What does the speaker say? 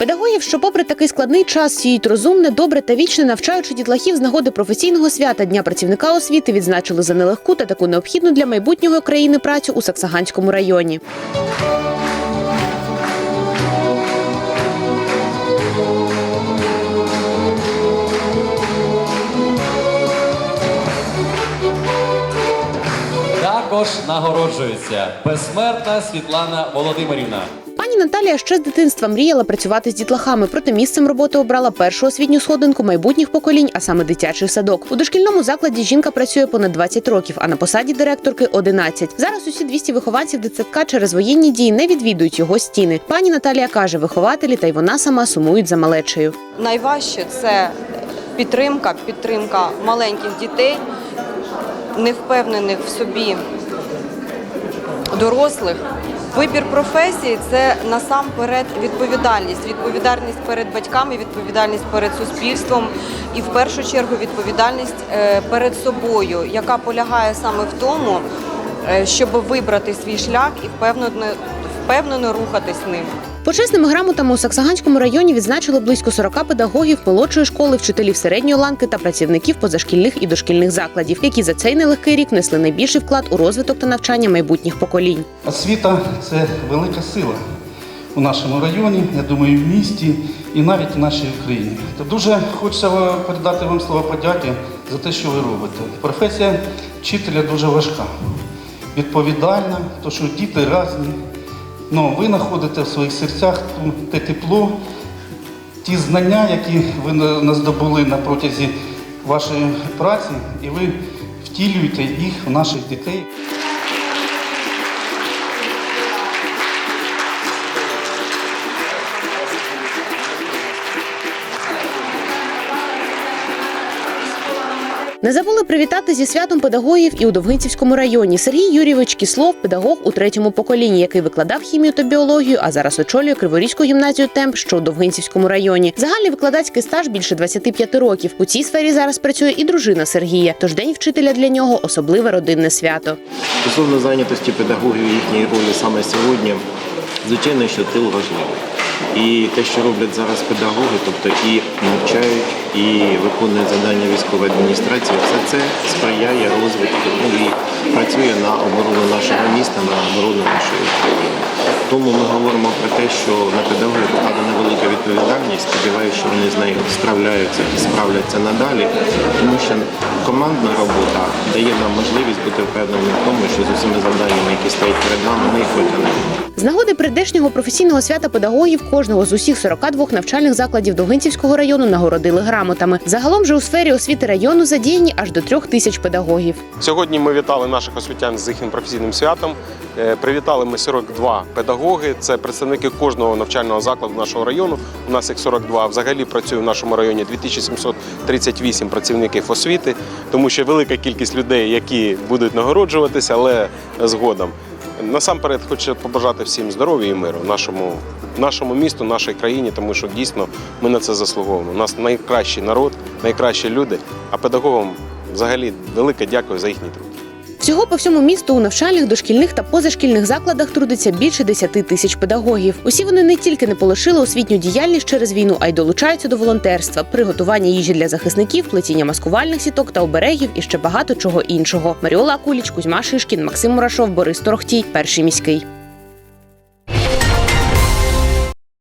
Педагогів, що попри такий складний час сіють розумне, добре та вічне, навчаючи дітлахів з нагоди професійного свята Дня працівника освіти, відзначили за нелегку та таку необхідну для майбутнього країни працю у Саксаганському районі. Також нагороджується безсмертна Світлана Володимирівна. Наталія ще з дитинства мріяла працювати з дітлахами, проте місцем роботи обрала першу освітню сходинку майбутніх поколінь, а саме дитячий садок. У дошкільному закладі жінка працює понад 20 років, а на посаді директорки 11. Зараз усі 200 вихованців дитсадка через воєнні дії не відвідують його стіни. Пані Наталія каже, вихователі та й вона сама сумують за малечею. Найважче це підтримка, підтримка маленьких дітей, невпевнених в собі дорослих. Вибір професії це насамперед відповідальність. Відповідальність перед батьками, відповідальність перед суспільством і в першу чергу відповідальність е, перед собою, яка полягає саме в тому, е, щоб вибрати свій шлях і впевнено, впевнено рухатись ним. Почесними грамотами у Саксаганському районі відзначили близько 40 педагогів молодшої школи, вчителів середньої ланки та працівників позашкільних і дошкільних закладів, які за цей нелегкий рік внесли найбільший вклад у розвиток та навчання майбутніх поколінь. Освіта це велика сила у нашому районі, я думаю, в місті і навіть в нашій Україні. То дуже хочеться передати вам слова подяки за те, що ви робите. Професія вчителя дуже важка, відповідальна, тому що діти різні. Ну, ви знаходите в своїх серцях те тепло, ті знання, які ви наздобули на протязі вашої праці, і ви втілюєте їх в наших дітей. Не забули привітати зі святом педагогів і у Довгинцівському районі. Сергій Юрійович Кіслов, педагог у третьому поколінні, який викладав хімію та біологію, а зараз очолює Криворізьку гімназію темп, що у Довгинцівському районі. Загальний викладацький стаж більше 25 років. У цій сфері зараз працює і дружина Сергія. Тож день вчителя для нього особливе родинне свято. Стосовно зайнятості педагогів і їхньої ролі саме сьогодні, звичайно, що тил важливий. І те, що роблять зараз педагоги, тобто і навчають, і виконують завдання військової адміністрації, все це сприяє розвитку ну, і працює на оборону нашого міста, на оборону нашої України. Тому ми говоримо про те, що на педагогів відповідальність. Сподіваюся, що вони з нею справляються і справляться надалі, тому що командна робота дає нам можливість бути впевненими в тому, що з усіма завданнями, які стоять перед нами, ми їх виконаємо. З нагоди прийдешнього професійного свята педагогів кожного з усіх 42 навчальних закладів Довгинцівського району нагородили грамотами. Загалом же у сфері освіти району задіяні аж до трьох тисяч педагогів. Сьогодні ми вітали наших освітян з їхнім професійним святом. Е, Привітали ми 42 педагоги. Це представники кожного навчального закладу нашого району. У нас їх 42. Взагалі працює в нашому районі 2738 працівників освіти, тому що велика кількість людей, які будуть нагороджуватися, але згодом. Насамперед хочу побажати всім здоров'я і миру нашому, нашому місту, нашій країні, тому що дійсно ми на це заслуговуємо. У нас найкращий народ, найкращі люди, а педагогам взагалі велике дякую за їхній труд. Всього по всьому місту у навчальних, дошкільних та позашкільних закладах трудиться більше 10 тисяч педагогів. Усі вони не тільки не полишили освітню діяльність через війну, а й долучаються до волонтерства, приготування їжі для захисників, плетіння маскувальних сіток та оберегів і ще багато чого іншого. Маріола Акуліч, Кузьма Шишкін, Максим Мурашов, Борис Торохтій, перший міський.